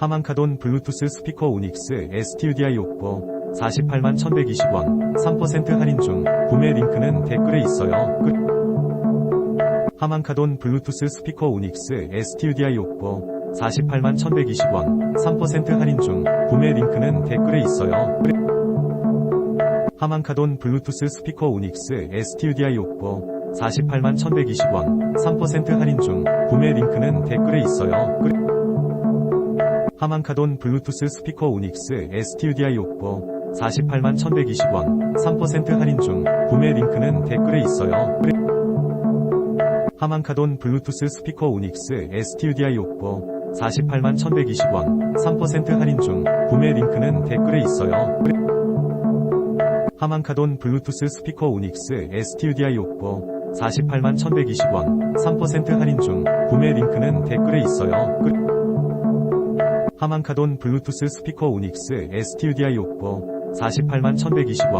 하만카돈 블루투스 스피커 오닉스 STUDI 옥보 48만 1120원 3% 할인 중 구매 링크는 댓글에 있어요. 끝. 하만카돈 블루투스 스피커 오닉스 STUDI 옥보 48만 1120원 3% 할인 중 구매 링크는 댓글에 있어요. 끝. 하만카돈 블루투스 스피커 오닉스 STUDI 옥보 48만 1120원 3% 할인 중 구매 링크는 댓글에 있어요. 끝. 하만카돈 블루투스 스피커 오닉스 STUDI 옥보 48만 1120원 3% 할인 중 구매 링크는 댓글에 있어요. 끝. 하만카돈 블루투스 스피커 오닉스 STUDI 옥보 48만 1120원 3% 할인 중 구매 링크는 댓글에 있어요. 끝. 하만카돈 블루투스 스피커 오닉스 STUDI 옥보 48만 1120원 3% 할인 중 구매 링크는 댓글에 있어요. 끝. 하만카돈 블루투스 스피커 오닉스 STUDI 옥보 48만 1120원